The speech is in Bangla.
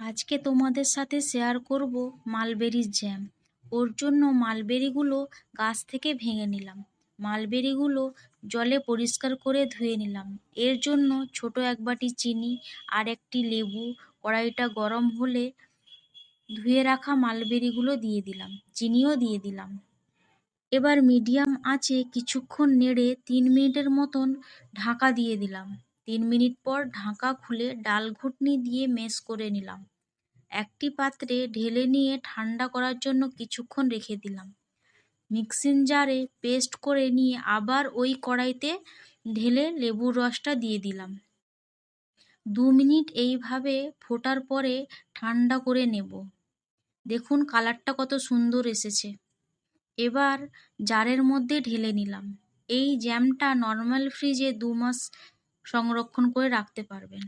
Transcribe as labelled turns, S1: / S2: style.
S1: আজকে তোমাদের সাথে শেয়ার করব মালবেরির জ্যাম ওর জন্য মালবেরিগুলো গাছ থেকে ভেঙে নিলাম। মালবেরিগুলো জলে পরিষ্কার করে ধুয়ে নিলাম। এর জন্য ছোট এক বাটি চিনি আর একটি লেবু, কড়াইটা গরম হলে ধুয়ে রাখা মালবেরিগুলো দিয়ে দিলাম। চিনিও দিয়ে দিলাম। এবার মিডিয়াম আঁচে কিছুক্ষণ নেড়ে তিন মিনিটের মতন ঢাকা দিয়ে দিলাম। তিন মিনিট পর ঢাকা খুলে ডাল ঘুটনি দিয়ে মেশ করে নিলাম। একটি পাত্রে ঢেলে নিয়ে ঠান্ডা করার জন্য কিছুক্ষণ রেখে দিলাম। মিক্সিং জারে পেস্ট করে নিয়ে আবার ওই কড়াইতে ঢেলে লেবুর রসটা দিয়ে দিলাম। দু মিনিট এইভাবে ফোটার পরে ঠান্ডা করে নেব। দেখুন কালারটা কত সুন্দর এসেছে। এবার জারের মধ্যে ঢেলে নিলাম। এই জ্যামটা নর্মাল ফ্রিজে দু মাস সংরক্ষণ করে রাখতে পারবেন।